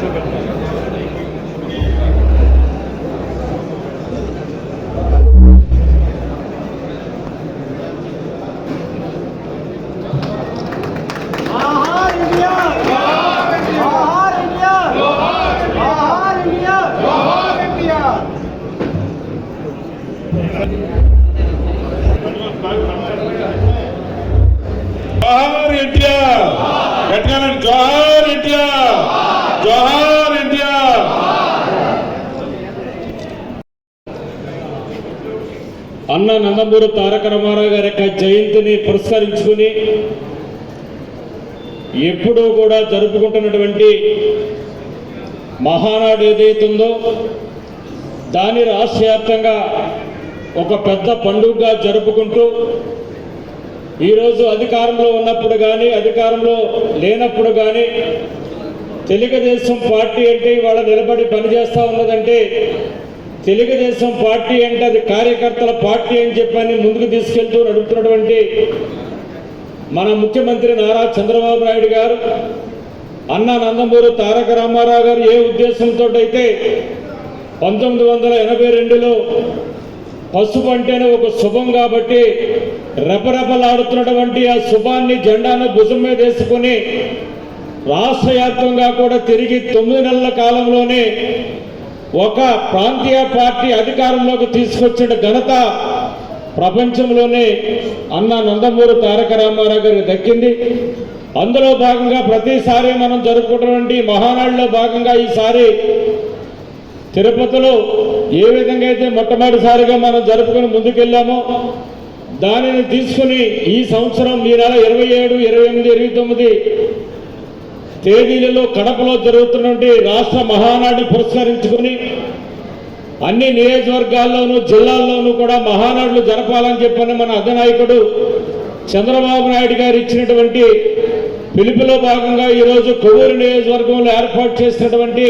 Çok అన్న నందమూరి తారక రామారావు గారి యొక్క జయంతిని పురస్కరించుకుని ఎప్పుడూ కూడా జరుపుకుంటున్నటువంటి మహానాడు ఏదైతుందో దాని రాష్ట్ర వ్యాప్తంగా ఒక పెద్ద పండుగగా జరుపుకుంటూ ఈరోజు అధికారంలో ఉన్నప్పుడు కానీ అధికారంలో లేనప్పుడు కానీ తెలుగుదేశం పార్టీ అంటే ఇవాళ నిలబడి పనిచేస్తూ ఉన్నదంటే తెలుగుదేశం పార్టీ అంటే అది కార్యకర్తల పార్టీ అని చెప్పని ముందుకు తీసుకెళ్తూ నడుపుతున్నటువంటి మన ముఖ్యమంత్రి నారా చంద్రబాబు నాయుడు గారు అన్న నందమూరు తారక రామారావు గారు ఏ ఉద్దేశంతో అయితే పంతొమ్మిది వందల ఎనభై రెండులో పసుపు అంటేనే ఒక శుభం కాబట్టి రెపరెపలాడుతున్నటువంటి ఆ శుభాన్ని జెండాను భుజం మీద వేసుకుని రాష్ట్ర వ్యాప్తంగా కూడా తిరిగి తొమ్మిది నెలల కాలంలోనే ఒక ప్రాంతీయ పార్టీ అధికారంలోకి తీసుకొచ్చిన ఘనత ప్రపంచంలోనే అన్న నందమూరి తారక రామారావు గారికి దక్కింది. అందులో భాగంగా ప్రతిసారి మనం జరుపుకున్నటువంటి మహానాడులో భాగంగా ఈసారి తిరుపతిలో ఏ విధంగా అయితే మొట్టమొదటిసారిగా మనం జరుపుకొని ముందుకెళ్ళామో దానిని తీసుకుని ఈ సంవత్సరం ఈ నెల ఇరవై ఏడు ఇరవై ఎనిమిది ఇరవై తొమ్మిది తేదీలలో కడపలో జరుగుతున్నటువంటి రాష్ట్ర మహానాడు పురస్కరించుకుని అన్ని నియోజకవర్గాల్లోనూ జిల్లాల్లోనూ కూడా మహానాడులు జరపాలని చెప్పని మన అధినాయకుడు చంద్రబాబు నాయుడు గారు ఇచ్చినటువంటి పిలుపులో భాగంగా ఈరోజు కొవ్వూరు నియోజకవర్గంలో ఏర్పాటు చేసినటువంటి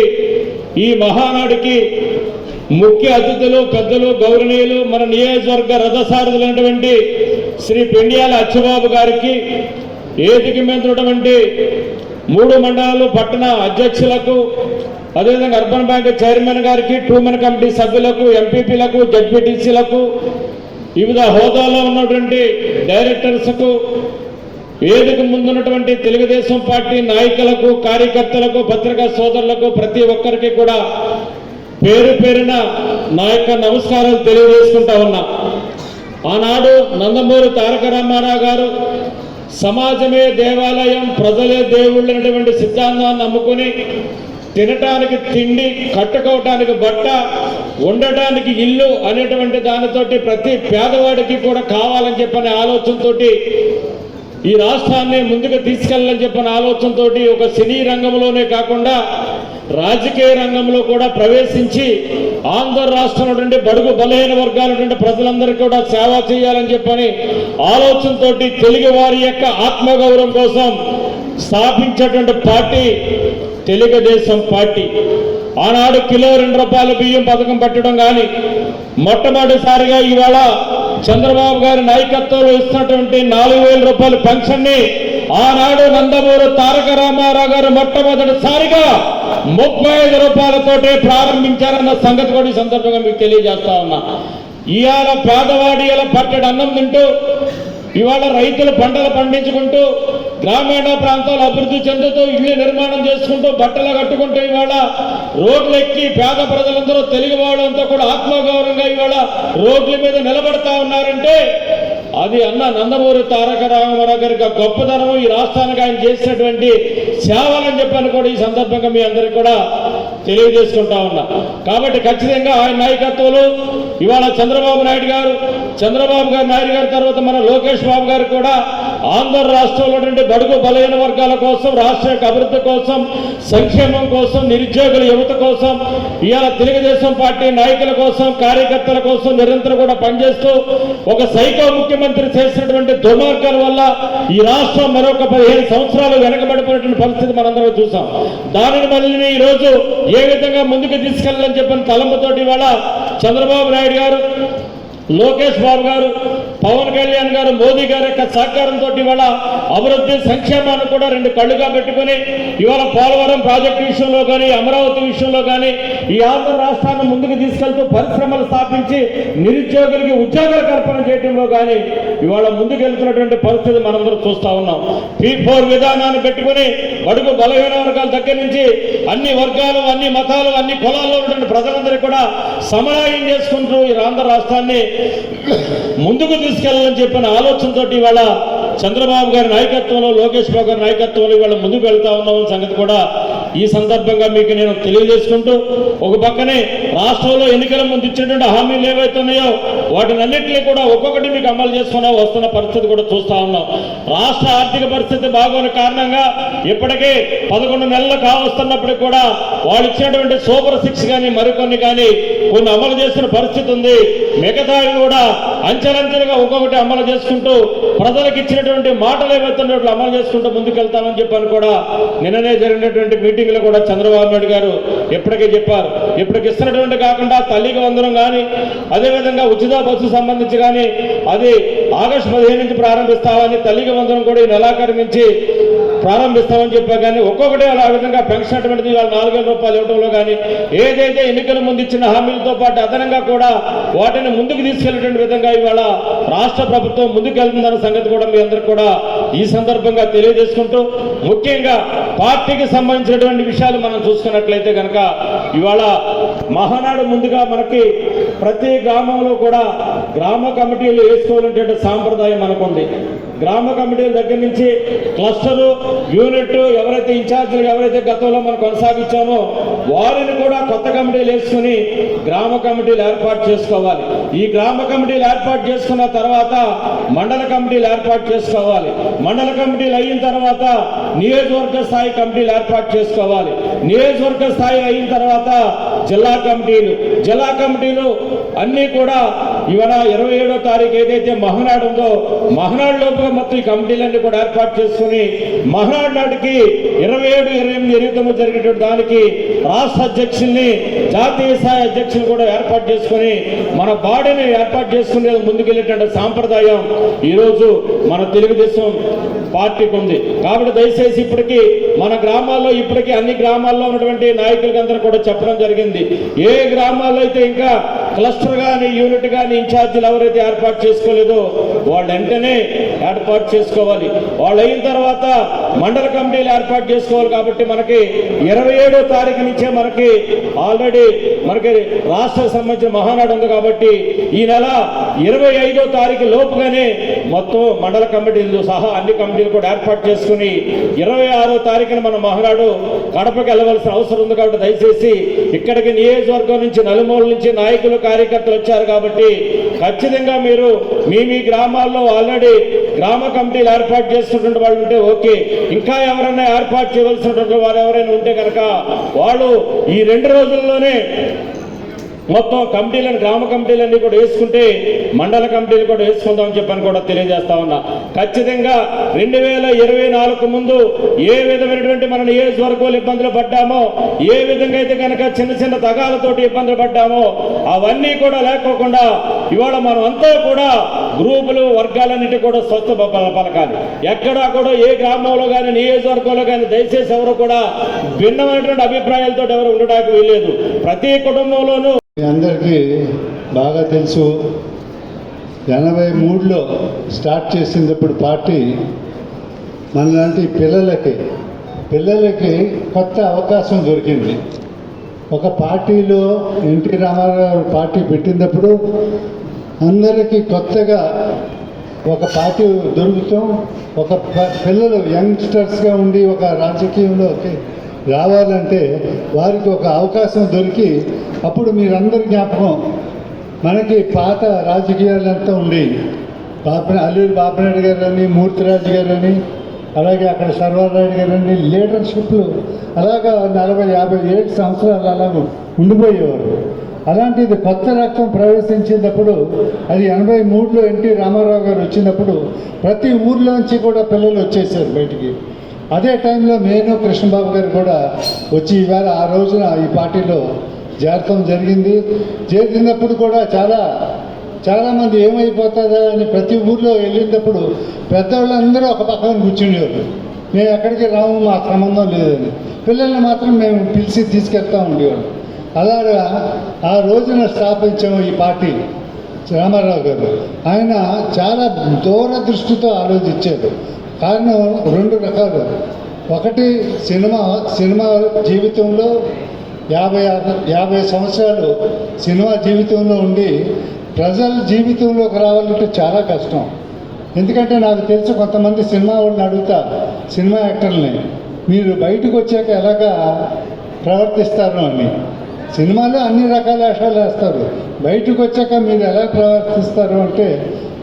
ఈ మహానాడుకి ముఖ్య అతిథులు పెద్దలు గౌరవనీయులు మన నియోజకవర్గ రథసారథులైనటువంటి శ్రీ పెండియాల అచ్చబాబు గారికి ఏదికి మెతున్నటువంటి మూడు మండలాలు పట్టణ అధ్యక్షులకు అదేవిధంగా అర్బన్ బ్యాంక్ చైర్మన్ గారికి టూమెన్ కమిటీ సభ్యులకు ఎంపీపీలకు జడ్పీటీసీలకు వివిధ హోదాలో ఉన్నటువంటి డైరెక్టర్స్కు వేదిక ముందున్నటువంటి తెలుగుదేశం పార్టీ నాయకులకు కార్యకర్తలకు పత్రికా సోదరులకు ప్రతి ఒక్కరికి కూడా పేరు పేరున నా యొక్క నమస్కారాలు తెలియజేసుకుంటా ఉన్నా. ఆనాడు నందమూరి తారక రామారావు గారు సమాజమే దేవాలయం ప్రజలే దేవుళ్ళు అనేటువంటి సిద్ధాంతాన్ని నమ్ముకుని తినటానికి తిండి కట్టుకోవటానికి బట్ట ఉండటానికి ఇల్లు అనేటువంటి దానితోటి ప్రతి పేదవాడికి కూడా కావాలని చెప్పని ఆలోచనతోటి ఈ రాష్ట్రాన్ని ముందుకు తీసుకెళ్ళాలని చెప్పిన ఆలోచనతోటి ఒక సినీ రంగంలోనే కాకుండా రాజకీయ రంగంలో కూడా ప్రవేశించి ఆంధ్ర రాష్ట్రంలో బడుగు బలహీన వర్గాలటువంటి ప్రజలందరికీ కూడా సేవ చేయాలని చెప్పని ఆలోచనతో తెలుగు వారి యొక్క ఆత్మగౌరవం కోసం స్థాపించేటువంటి పార్టీ తెలుగుదేశం పార్టీ. ఆనాడు కిలో రెండు రూపాయల బియ్యం పథకం పెట్టడం కానీ మొట్టమొదటిసారిగా ఇవాళ చంద్రబాబు గారి నాయకత్వంలో ఇస్తున్నటువంటి నాలుగు వేల రూపాయల పెన్షన్ని ఆనాడు నందమూరు తారక రామారావు గారు మొట్టమొదటిసారిగా ముప్పై ఐదు రూపాయలతోటే ప్రారంభించారన్న సంగతి కూడా ఈ సందర్భంగా మీకు తెలియజేస్తా ఉన్నా. ఇవాళ పేదవాడి ఇలా పట్టడి అన్నం తింటూ ఇవాళ రైతులు పంటలు పండించుకుంటూ గ్రామీణ ప్రాంతాలు అభివృద్ధి చెందుతూ ఇల్లు నిర్మాణం చేసుకుంటూ బట్టలు కట్టుకుంటూ ఇవాళ రోడ్లు ఎక్కి పేద ప్రజలందరూ తెలుగు వాళ్ళంతా కూడా ఆత్మగౌరవంగా ఇవాళ రోడ్ల మీద నిలబడతా ఉన్నారంటే అది అన్న నందమూరి తారక రామారావు గారి గొప్పతనం ఈ రాష్ట్రానికి ఆయన చేసినటువంటి సేవలని చెప్పాను కూడా ఈ సందర్భంగా మీ అందరికీ కూడా తెలియజేసుకుంటా ఉన్నా. కాబట్టి ఖచ్చితంగా ఆయన నాయకత్వంలో ఇవాళ చంద్రబాబు నాయుడు గారు చంద్రబాబు గారు నాయుడు గారి తర్వాత మన లోకేష్ బాబు గారు కూడా ఆంధ్ర రాష్ట్రంలో నుండి బడుగు బలహీన వర్గాల కోసం రాష్ట్ర యొక్క అభివృద్ధి కోసం సంక్షేమం కోసం నిరుద్యోగుల యువత కోసం ఇవాళ తెలుగుదేశం పార్టీ నాయకుల కోసం కార్యకర్తల కోసం నిరంతరం కూడా పనిచేస్తూ ఒక సైకో ముఖ్యమంత్రి చేసినటువంటి దుర్మార్గాల వల్ల ఈ రాష్ట్రం మరొక పదిహేను సంవత్సరాలు వెనకబడిపోయినటువంటి పరిస్థితి మనందరం చూసాం. దానిని మళ్ళీ ఈ రోజు ఏ విధంగా ముందుకు తీసుకెళ్ళాలని చెప్పిన తలంపుతోటి ఇవాళ చంద్రబాబు నాయుడు గారు లోకేష్ బాబు గారు పవన్ కళ్యాణ్ గారు మోదీ గారి యొక్క సహకారంతో ఇవాళ అభివృద్ధి సంక్షేమాన్ని కూడా రెండు కళ్ళుగా పెట్టుకుని ఇవాళ పోలవరం ప్రాజెక్టు విషయంలో కానీ అమరావతి విషయంలో కానీ ఈ ఆంధ్ర రాష్ట్రాన్ని ముందుకు తీసుకెళ్తూ పరిశ్రమలు స్థాపించి నిరుద్యోగులకి ఉద్యోగాలు కల్పన చేయడంలో కానీ ఇవాళ ముందుకెళ్తున్నటువంటి పరిస్థితి మనందరూ చూస్తూ ఉన్నాం. పీ ఫోర్ విధానాన్ని పెట్టుకుని బడుగు బలహీన వర్గాల దగ్గర నుంచి అన్ని వర్గాలు అన్ని మతాలు అన్ని కులాల్లో ఉన్నటువంటి ప్రజలందరూ కూడా సమన్వయం చేసుకుంటూ ఈ ఆంధ్ర రాష్ట్రాన్ని ముందుకు తీసుకెళ్ళాలని చెప్పిన ఆలోచనతో ఇవాళ చంద్రబాబు గారి నాయకత్వంలో లోకేష్ బాబు గారి నాయకత్వంలో ఇవాళ ముందుకు వెళ్తా ఉన్నామని సంగతి కూడా ఈ సందర్భంగా మీకు నేను తెలియజేసుకుంటూ ఒక పక్కనే రాష్ట్రంలో ఎన్నికల ముందు ఇచ్చినటువంటి హామీలు ఏవైతే ఉన్నాయో వాటిని అన్నింటినీ కూడా ఒక్కొక్కటి మీకు అమలు చేసుకున్నా వస్తున్న పరిస్థితి కూడా చూస్తూ ఉన్నాం. రాష్ట్ర ఆర్థిక పరిస్థితి బాగోని కారణంగా ఇప్పటికే పదకొండు నెలలు కావస్తున్నప్పటికి కూడా వాళ్ళు ఇచ్చినటువంటి సూపర్ సిక్స్ కానీ మరికొన్ని కానీ కొన్ని అమలు చేసిన పరిస్థితి ఉంది. మిగతావి కూడా అంచెలంచెలుగా ఒక్కొక్కటి అమలు చేసుకుంటూ ప్రజలకు ఇచ్చినటువంటి మాటలు ఏవైతే అమలు చేసుకుంటూ ముందుకెళ్తామని చెప్పని కూడా నిన్ననే జరిగినటువంటి మీటింగ్లో కూడా చంద్రబాబు నాయుడు గారు ఎప్పటికే చెప్పారు. ఇప్పటికి ఇస్తున్నటువంటి కాకుండా తల్లికి వందనం కానీ అదేవిధంగా ఉచిత బస్సు సంబంధించి కానీ అది ఆగస్టు పదిహేను నుంచి ప్రారంభిస్తామని తల్లికి వందనం కూడా ఈ నెలాఖరు నుంచి ప్రారంభిస్తామని చెప్పా కానీ ఒక్కొక్కటి అలా ఆ విధంగా పెన్షన్ అటువంటిది నాలుగు వేల రూపాయలు ఇవ్వడంలో కానీ ఏదైతే ఎన్నికల ముందు ఇచ్చిన హామీలతో పాటు అదనంగా కూడా వాటిని ముందుకు తీసుకెళ్ళేటువంటి విధంగా ఇవాళ రాష్ట్ర ప్రభుత్వం ముందుకెళ్తుందన్న సంగతి కూడా మీ అందరికి కూడా ఈ సందర్భంగా తెలియజేసుకుంటూ ముఖ్యంగా పార్టీకి సంబంధించినటువంటి విషయాలు మనం చూసుకున్నట్లయితే కనుక ఇవాళ మహానాడు ముందుగా మనకి ప్రతి గ్రామంలో కూడా గ్రామ కమిటీలు వేసుకోవాలంటే సాంప్రదాయం మనకుంది. గ్రామ కమిటీల దగ్గర నుంచి క్లస్టరు యూనిట్ ఎవరైతే ఇన్ఛార్జీలు ఎవరైతే గతంలో మనం కొనసాగించామో వారిని కూడా కొత్త కమిటీలు వేసుకుని గ్రామ కమిటీలు ఏర్పాటు చేసుకోవాలి. ఈ గ్రామ కమిటీలు ఏర్పాటు చేసుకున్న తర్వాత మండల కమిటీలు ఏర్పాటు చేసుకోవాలి. మండల కమిటీలు అయిన తర్వాత నియోజకవర్గ స్థాయి కమిటీలు ఏర్పాటు చేసుకోవాలి. నియోజకవర్గ స్థాయి అయిన తర్వాత జిల్లా కమిటీలు. జిల్లా కమిటీలు అన్నీ కూడా ఇవాళ ఇరవై ఏడో తారీఖు ఏదైతే మహనాడు ఉందో మహనాడు లోపల మొత్తం ఈ కమిటీలన్నీ కూడా ఏర్పాటు చేసుకుని మహనాడు నాటికి ఇరవై ఏడు ఇరవై ఎనిమిది ఇరవై తొమ్మిది జరిగేటువంటి దానికి రాష్ట్ర అధ్యక్షుల్ని జాతీయ స్థాయి అధ్యక్షులు కూడా ఏర్పాటు చేసుకుని మన బాడీని ఏర్పాటు చేసుకునే ముందుకెళ్ళేటువంటి సాంప్రదాయం ఈరోజు మన తెలుగుదేశం పార్టీకి ఉంది. కాబట్టి దయచేసి ఇప్పటికీ మన గ్రామాల్లో ఇప్పటికీ అన్ని గ్రామాల్లో ఉన్నటువంటి నాయకులకి అందరూ కూడా చెప్పడం జరిగింది. ఏ గ్రామాల్లో అయితే ఇంకా క్లస్టర్ కానీ యూనిట్ కానీ ఇన్ఛార్జీలు ఎవరైతే ఏర్పాటు చేసుకోలేదో వాళ్ళు వెంటనే ఏర్పాటు చేసుకోవాలి. వాళ్ళు అయిన తర్వాత మండల కమిటీలు ఏర్పాటు చేసుకోవాలి కాబట్టి మనకి ఇరవై ఏడో తారీఖు నుంచే మనకి ఆల్రెడీ మనకి రాష్ట్ర సంబంధించిన మహానాడు ఉంది కాబట్టి ఈ నెల ఇరవై ఐదో తారీఖు లోపుగానే మొత్తం మండల కమిటీలు సహా అన్ని కమిటీలు కూడా ఏర్పాటు చేసుకుని ఇరవై ఆరో తారీఖున మన మహానాడు కడపకి వెళ్ళవలసిన అవసరం ఉంది కాబట్టి దయచేసి ఇక్కడికి నియోజకవర్గం నుంచి నలుమూల నుంచి నాయకులు కార్యకర్తలు వచ్చారు కాబట్టి ఖచ్చితంగా మీరు మీ మీ గ్రామాల్లో ఆల్రెడీ గ్రామ కమిటీలు ఏర్పాటు చేస్తున్నటువంటి వాళ్ళు ఉంటే ఓకే. ఇంకా ఎవరైనా ఏర్పాటు చేయవలసినటువంటి వారు ఎవరైనా ఉంటే కనుక వాళ్ళు ఈ రెండు రోజుల్లోనే మొత్తం కమిటీలను గ్రామ కమిటీలన్నీ కూడా వేసుకుంటే మండల కమిటీలు కూడా వేసుకుందామని చెప్పని కూడా తెలియజేస్తా ఉన్నా. ఖచ్చితంగా రెండు వేల ఇరవై నాలుగు ముందు ఏ విధమైనటువంటి మన నియోజకవర్గాలు ఇబ్బందులు పడ్డామో ఏ విధంగా అయితే కనుక చిన్న చిన్న తగాలతోటి ఇబ్బందులు పడ్డామో అవన్నీ కూడా లేకోకుండా ఇవాళ మనం అంతా కూడా గ్రూపులు వర్గాలన్నిటి కూడా స్వచ్ఛ పలకాలి. ఎక్కడా కూడా ఏ గ్రామంలో కానీ నియోజకవర్గంలో కానీ దయచేసి ఎవరు కూడా భిన్నమైనటువంటి అభిప్రాయాలతో ఎవరు ఉండడానికి వీల్లేదు. ప్రతి కుటుంబంలోనూ మీ అందరికీ బాగా తెలుసు. ఎనభై మూడులో స్టార్ట్ చేసినప్పుడు పార్టీ మనలాంటి పిల్లలకి పిల్లలకి కొత్త అవకాశం దొరికింది. ఒక పార్టీలో ఎన్టీ రామారావు పార్టీ పెట్టినప్పుడు అందరికీ కొత్తగా ఒక పార్టీ దొరుకుతాం. ఒక పిల్లలు యంగ్స్టర్స్గా ఉండి ఒక రాజకీయంలోకి రావాలంటే వారికి ఒక అవకాశం దొరికి అప్పుడు మీరందరి జ్ఞాపకం మనకి పాత రాజకీయాలంతా ఉండేవి బాపన అల్లూరి బాపినాయుడు గారు అని మూర్తిరాజు గారు అని అలాగే అక్కడ సర్వారాయుడు గారు అని లీడర్షిప్లు అలాగా నలభై యాభై ఏడు సంవత్సరాలు అలాగ ఉండిపోయేవారు. అలాంటిది కొత్త రక్తం ప్రవేశించినప్పుడు అది ఎనభై మూడులో ఎన్టీ రామారావు గారు వచ్చినప్పుడు ప్రతి ఊర్లోంచి కూడా పిల్లలు వచ్చేసారు బయటికి. అదే టైంలో నేను కృష్ణబాబు గారు కూడా వచ్చి ఇవాళ ఆ రోజున ఈ పార్టీలో చేరటం జరిగింది. చేరినప్పుడు కూడా చాలా చాలామంది ఏమైపోతుందా అని ప్రతి ఊర్లో వెళ్ళినప్పుడు పెద్దవాళ్ళందరూ ఒక పక్కన కూర్చునేవారు మేము ఎక్కడికి రాము మా సంబంధం లేదని. పిల్లల్ని మాత్రం మేము పిలిచి తీసుకెళ్తా ఉండేవాడు అలాగా ఆ రోజున స్థాపించాము ఈ పార్టీ రామారావు గారు. ఆయన చాలా దూరదృష్టితో ఆలోచించారు. కారణం రెండు రకాలు. ఒకటి సినిమా సినిమా జీవితంలో యాభై యాభై సంవత్సరాలు సినిమా జీవితంలో ఉండి ప్రజల జీవితంలోకి రావాలంటే చాలా కష్టం. ఎందుకంటే నాకు తెలుసు కొంతమంది సినిమా వాళ్ళని అడుగుతా సినిమా యాక్టర్ని మీరు బయటకు వచ్చాక ఎలాగా ప్రవర్తిస్తారు అని. సినిమాలో అన్ని రకాల వేషాలు వేస్తారు. బయటకు వచ్చాక మీరు ఎలా ప్రవర్తిస్తారు అంటే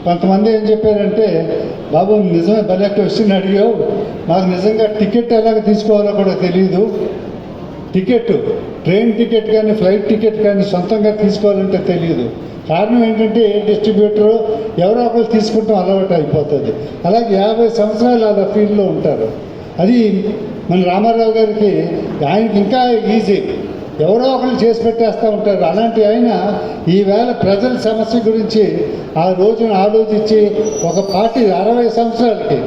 కొంతమంది ఏం చెప్పారంటే బాబు నిజమే భలే క్వశ్చన్ అడిగావు. నాకు నిజంగా టికెట్ ఎలాగ తీసుకోవాలో కూడా తెలియదు టికెట్ ట్రైన్ టికెట్ కానీ ఫ్లైట్ టికెట్ కానీ సొంతంగా తీసుకోవాలంటే తెలియదు కారణం ఏంటంటే ఏ డిస్ట్రిబ్యూటరు ఎవరో ఒకరు తీసుకుంటాం అలవాటు అయిపోతుంది. అలాగే యాభై సంవత్సరాలు అలా ఫీల్డ్లో ఉంటారు. అది మన రామారావు గారికి ఆయనకి ఇంకా ఈజీ. ఎవరో ఒకరు చేసి పెట్టేస్తూ ఉంటారు. అలాంటి ఆయన ఈవేళ ప్రజల సమస్య గురించి ఆ రోజున ఆలోచించి ఒక పార్టీ అరవై సంవత్సరాలకి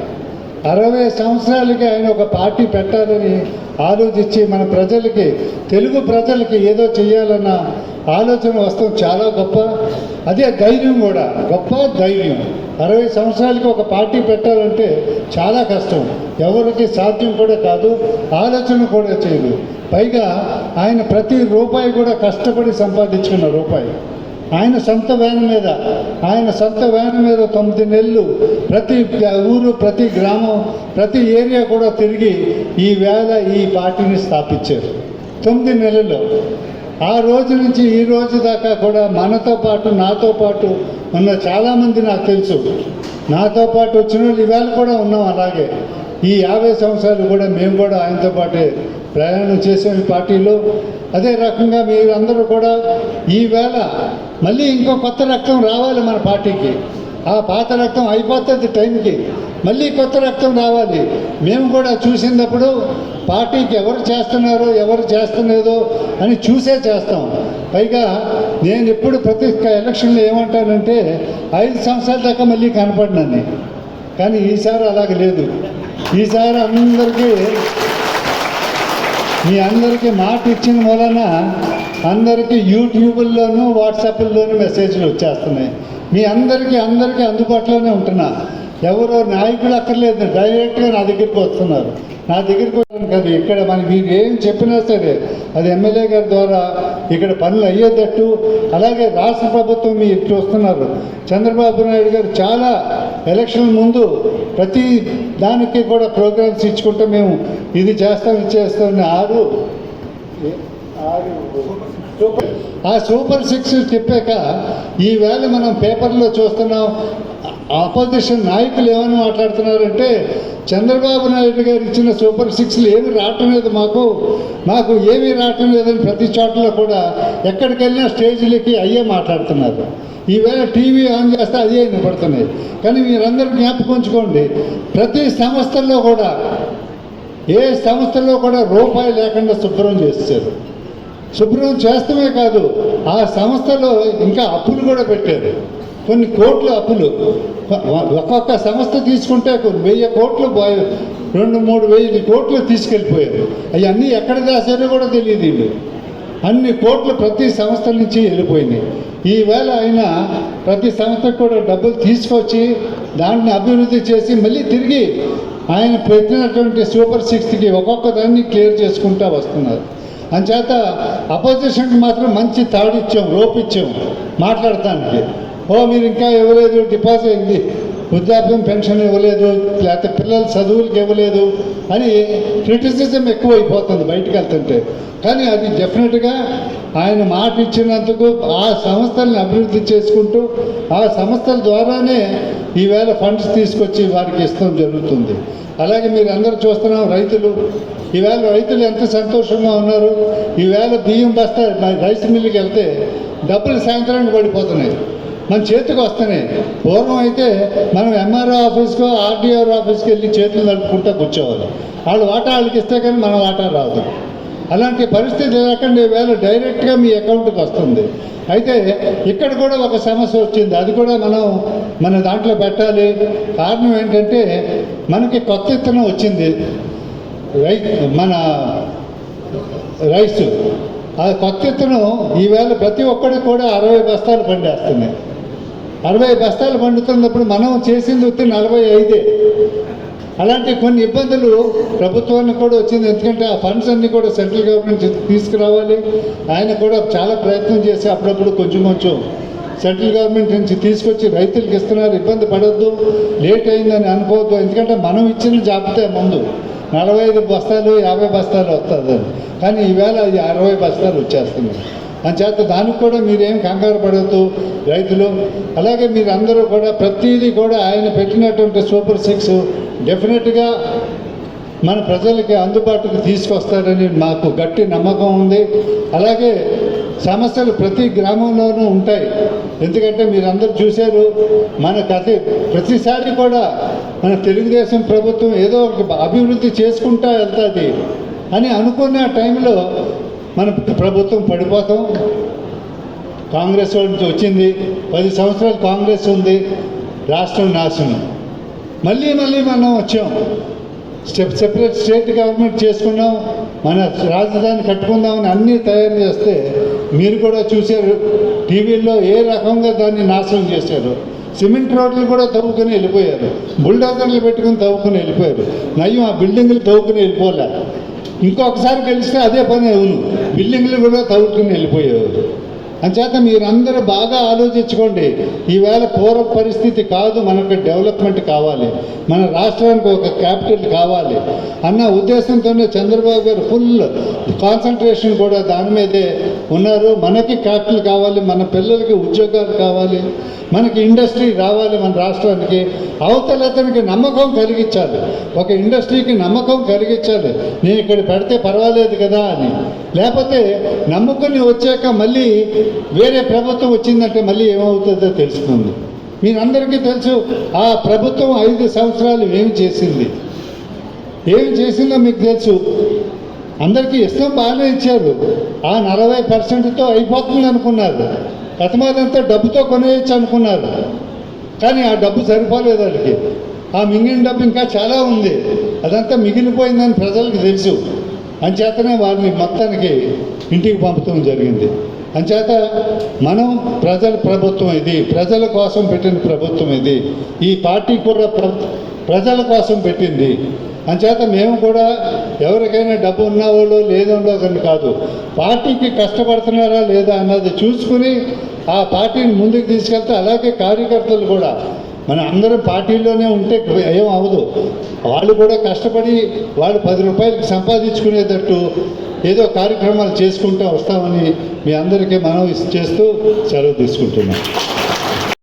అరవై సంవత్సరాలకి ఆయన ఒక పార్టీ పెట్టాలని ఆలోచించి మన ప్రజలకి తెలుగు ప్రజలకి ఏదో చేయాలన్న ఆలోచన వస్తుంది చాలా గొప్ప. అదే ధైర్యం కూడా. గొప్ప ధైర్యం. అరవై సంవత్సరాలకి ఒక పార్టీ పెట్టాలంటే చాలా కష్టం. ఎవరికి సాధ్యం కూడా కాదు ఆలోచన కూడా చేయదు. పైగా ఆయన ప్రతి రూపాయి కూడా కష్టపడి సంపాదించుకున్న రూపాయి. ఆయన సొంత వ్యాన్ మీద ఆయన సొంత వ్యాన్ మీద తొమ్మిది నెలలు ప్రతి ఊరు ప్రతి గ్రామం ప్రతి ఏరియా కూడా తిరిగి ఈ వేళ ఈ పార్టీని స్థాపించారు. తొమ్మిది నెలల్లో ఆ రోజు నుంచి ఈ రోజు దాకా కూడా మనతో పాటు నాతో పాటు ఉన్న చాలామంది నాకు తెలుసు. నాతో పాటు వచ్చిన వాళ్ళు కూడా ఉన్నాం అలాగే. ఈ యాభై సంవత్సరాలు కూడా మేము కూడా ఆయనతో పాటే ప్రయాణం చేసాం ఈ పార్టీలో. అదే రకంగా మీరందరూ కూడా ఈవేళ మళ్ళీ ఇంకో కొత్త రక్తం రావాలి మన పార్టీకి. ఆ పాత రక్తం అయిపోతుంది టైంకి. మళ్ళీ కొత్త రక్తం రావాలి. మేము కూడా చూసినప్పుడు పార్టీకి ఎవరు చేస్తున్నారో ఎవరు చేస్తలేదో అని చూసే చేస్తాం. పైగా నేను ఎప్పుడు ప్రతి ఎలక్షన్లో ఏమంటానంటే ఐదు సంవత్సరాల దాకా మళ్ళీ కనపడినాను కానీ ఈసారి అలాగ లేదు. ఈసారి అందరికీ మీ అందరికీ మాట ఇచ్చిన వలన అందరికీ యూట్యూబ్లోను వాట్సాప్ల్లోనూ మెసేజ్లు వచ్చేస్తున్నాయి. మీ అందరికీ అందరికీ అందుబాటులోనే ఉంటున్నా. ఎవరో నాయకులు అక్కర్లేదు డైరెక్ట్గా నా దగ్గరికి వస్తున్నారు. నా దగ్గరికి వచ్చాను కదా ఇక్కడ మనకి మీరు ఏం చెప్పినా సరే అది ఎమ్మెల్యే గారి ద్వారా ఇక్కడ పనులు అయ్యేటట్టు అలాగే రాష్ట్ర ప్రభుత్వం మీరు చూస్తున్నారు చంద్రబాబు నాయుడు గారు చాలా ఎలక్షన్ ముందు ప్రతి దానికి కూడా ప్రోగ్రామ్స్ ఇచ్చుకుంటూ మేము ఇది చేస్తాం ఇది చేస్తామని ఆరు ఆ సూపర్ సిక్స్ చెప్పాక ఈవేళ మనం పేపర్లో చూస్తున్నాం ఆపోజిషన్ నాయకులు ఏమని మాట్లాడుతున్నారంటే చంద్రబాబు నాయుడు గారు ఇచ్చిన సూపర్ సిక్స్లు ఏమి రావటం లేదు మాకు మాకు ఏమీ రావటం లేదని ప్రతి చోటలో కూడా ఎక్కడికి వెళ్ళినా స్టేజ్లకి అయ్యే మాట్లాడుతున్నారు. ఈవేళ టీవీ ఆన్ చేస్తే అదే వినపడుతున్నాయి. కానీ మీరందరూ జ్ఞాపకం ఉంచుకోండి ప్రతి సంస్థల్లో కూడా ఏ సంస్థలో కూడా రూపాయి లేకుండా శుభ్రం చేస్తారు శుభ్రం చేస్తమే కాదు ఆ సంస్థలో ఇంకా అప్పులు కూడా పెట్టారు. కొన్ని కోట్ల అప్పులు. ఒక్కొక్క సంస్థ తీసుకుంటే వెయ్యి కోట్లు రెండు మూడు వెయ్యి కోట్లు తీసుకెళ్ళిపోయారు. అవన్నీ ఎక్కడ రాశారో కూడా తెలియదు వీళ్ళు అన్ని కోట్లు ప్రతి సంస్థ నుంచి వెళ్ళిపోయినాయి ఈవేళ ఆయన ప్రతి సంస్థకు కూడా డబ్బులు తీసుకొచ్చి దాన్ని అభివృద్ధి చేసి మళ్ళీ తిరిగి ఆయన పెట్టినటువంటి సూపర్ సిక్స్కి ఒక్కొక్క దాన్ని క్లియర్ చేసుకుంటూ వస్తున్నారు. అంచేత అపోజిషన్కి మాత్రం మంచి తాడిచ్చాం రోపిచ్చాం. మాట్లాడతానికి. మాట్లాడటానికి ఓ మీరు ఇంకా ఇవ్వలేదు డిపాజిట్ అయింది. వృద్ధాప్యం పెన్షన్ ఇవ్వలేదు లేకపోతే పిల్లల చదువులకు ఇవ్వలేదు అని క్రిటిసిజం ఎక్కువైపోతుంది బయటకు వెళ్తుంటే. కానీ అది డెఫినెట్గా ఆయన మాట ఇచ్చినందుకు ఆ సంస్థల్ని అభివృద్ధి చేసుకుంటూ ఆ సంస్థల ద్వారానే ఈవేళ ఫండ్స్ తీసుకొచ్చి వారికి ఇస్తాం జరుగుతుంది. అలాగే మీరు అందరూ చూస్తున్నాం రైతులు. ఈవేళ రైతులు ఎంత సంతోషంగా ఉన్నారు. ఈవేళ బియ్యం బస్తా రైస్ మిల్లుకి వెళ్తే డబ్బులు సాయంత్రానికి పడిపోతున్నాయి. మన చేతికి వస్తున్నాయి పూర్వం అయితే మనం ఎంఆర్ఓ ఆఫీస్కో ఆర్డీఆర్ ఆఫీస్కి వెళ్ళి చేతులు నడుపుకుంటా కూర్చోవాలి. వాళ్ళు వాటా వాళ్ళకి ఇస్తే కానీ మన వాటా రాదు. అలాంటి పరిస్థితి లేకుండా ఈవేళ డైరెక్ట్గా మీ అకౌంట్కి వస్తుంది. అయితే ఇక్కడ కూడా ఒక సమస్య వచ్చింది. అది కూడా మనం మన దాంట్లో పెట్టాలి. కారణం ఏంటంటే మనకి కొత్త ఇత్తనం వచ్చింది. రై మన రైస్. ఆ కొత్త ఇత్తనం ఈవేళ ప్రతి ఒక్కడికి కూడా అరవై బస్తాలు పండేస్తున్నాయి. అరవై బస్తాలు పండుతున్నప్పుడు మనం చేసింది వచ్చి నలభై ఐదే. అలాంటి కొన్ని ఇబ్బందులు ప్రభుత్వానికి కూడా వచ్చింది. ఎందుకంటే ఆ ఫండ్స్ అన్ని కూడా సెంట్రల్ గవర్నమెంట్ తీసుకురావాలి. ఆయన కూడా చాలా ప్రయత్నం చేసి అప్పుడప్పుడు కొంచెం కొంచెం సెంట్రల్ గవర్నమెంట్ నుంచి తీసుకొచ్చి రైతులకు ఇస్తున్నారు. ఇబ్బంది పడద్దు లేట్ అయిందని అనుకోవద్దు. ఎందుకంటే మనం ఇచ్చిన జాబితా ముందు. నలభై ఐదు బస్తాలు యాభై బస్తాలు వస్తుంది కానీ ఈవేళ అది అరవై బస్తాలు వచ్చేస్తున్నాయి. అంచేత దానికి కూడా మీరేం కంగారు పడవద్దు రైతులు. అలాగే మీరు అందరూ కూడా ప్రతిదీ కూడా ఆయన పెట్టినటువంటి సూపర్ సిక్స్ డెఫినెట్గా మన ప్రజలకి అందుబాటుకు తీసుకొస్తారని మాకు గట్టి నమ్మకం ఉంది. అలాగే సమస్యలు ప్రతి గ్రామంలోనూ ఉంటాయి. ఎందుకంటే మీరందరూ చూశారు మన కథ ప్రతిసారి కూడా మన తెలుగుదేశం ప్రభుత్వం ఏదో ఒక అభివృద్ధి చేసుకుంటా వెళ్తుంది అని అనుకున్న టైంలో మన ప్రభుత్వం పడిపోతాం. కాంగ్రెస్ నుంచి వచ్చింది. పది సంవత్సరాలు కాంగ్రెస్ ఉంది. రాష్ట్రం నాశనం. మళ్ళీ మళ్ళీ మనం వచ్చాం. స్టెప్ సెపరేట్ స్టేట్ గవర్నమెంట్ చేసుకున్నాం. మన రాజధాని కట్టుకుందామని అన్నీ తయారు చేస్తే మీరు కూడా చూశారు. టీవీల్లో ఏ రకంగా దాన్ని నాశనం చేశారు? సిమెంట్ రోడ్లు కూడా తవ్వుకొని వెళ్ళిపోయారు. బుల్డోజర్లు పెట్టుకుని తవ్వుకొని వెళ్ళిపోయారు. నయ్యం ఆ బిల్డింగ్లు తవ్వుకుని వెళ్ళిపోలే. ఇంకొకసారి గెలిస్తే అదే పని అవును. బిల్డింగ్లు కూడా తవ్వుకుని వెళ్ళిపోయేవారు. అంచేత మీరందరూ బాగా ఆలోచించుకోండి ఈవేళ పూర్వ పరిస్థితి కాదు మనకు డెవలప్మెంట్ కావాలి మన రాష్ట్రానికి ఒక క్యాపిటల్ కావాలి అన్న ఉద్దేశంతోనే చంద్రబాబు గారు ఫుల్ కాన్సన్ట్రేషన్ కూడా దాని మీదే ఉన్నారు. మనకి క్యాపిటల్ కావాలి మన పిల్లలకి ఉద్యోగాలు కావాలి మనకి ఇండస్ట్రీ రావాలి మన రాష్ట్రానికి అవతల అతనికి నమ్మకం కలిగించాలి. ఒక ఇండస్ట్రీకి నమ్మకం కలిగించాలి. నేను ఇక్కడ పెడితే పర్వాలేదు కదా అని. లేకపోతే నమ్ముకుని వచ్చాక మళ్ళీ వేరే ప్రభుత్వం వచ్చిందంటే మళ్ళీ ఏమవుతుందో తెలుస్తుంది. మీరందరికీ తెలుసు ఆ ప్రభుత్వం ఐదు సంవత్సరాలు ఏమి చేసింది? ఏమి చేసిందో మీకు తెలుసు. అందరికీ ఇష్టం బాగానే ఇచ్చారు. ఆ నలభై పర్సెంట్తో అయిపోతుంది అనుకున్నారు. గతమాదంతా డబ్బుతో కొనేయచ్చు అనుకున్నారు. కానీ ఆ డబ్బు సరిపోలేదు వాళ్ళకి. ఆ మిగిలిన డబ్బు ఇంకా చాలా ఉంది. అదంతా మిగిలిపోయిందని ప్రజలకు తెలుసు. అంచేతనే వారిని మొత్తానికి ఇంటికి పంపటం జరిగింది. అంచేత మనం ప్రజల ప్రభుత్వం ఇది ప్రజల కోసం పెట్టిన ప్రభుత్వం ఇది. ఈ పార్టీ కూడా ప్ర ప్రజల కోసం పెట్టింది. అంచేత మేము కూడా ఎవరికైనా డబ్బు ఉన్నవాళ్ళు లేదండో కానీ కాదు. పార్టీకి కష్టపడుతున్నారా లేదా అన్నది చూసుకుని ఆ పార్టీని ముందుకు తీసుకెళ్తే అలాగే కార్యకర్తలు కూడా మన అందరం పార్టీలోనే ఉంటే ఏం అవ్వదు. వాళ్ళు కూడా కష్టపడి వాళ్ళు పది రూపాయలకి సంపాదించుకునేటట్టు ఏదో కార్యక్రమాలు చేసుకుంటూ వస్తామని మీ అందరికీ మనం చేస్తూ సెలవు తీసుకుంటున్నాం.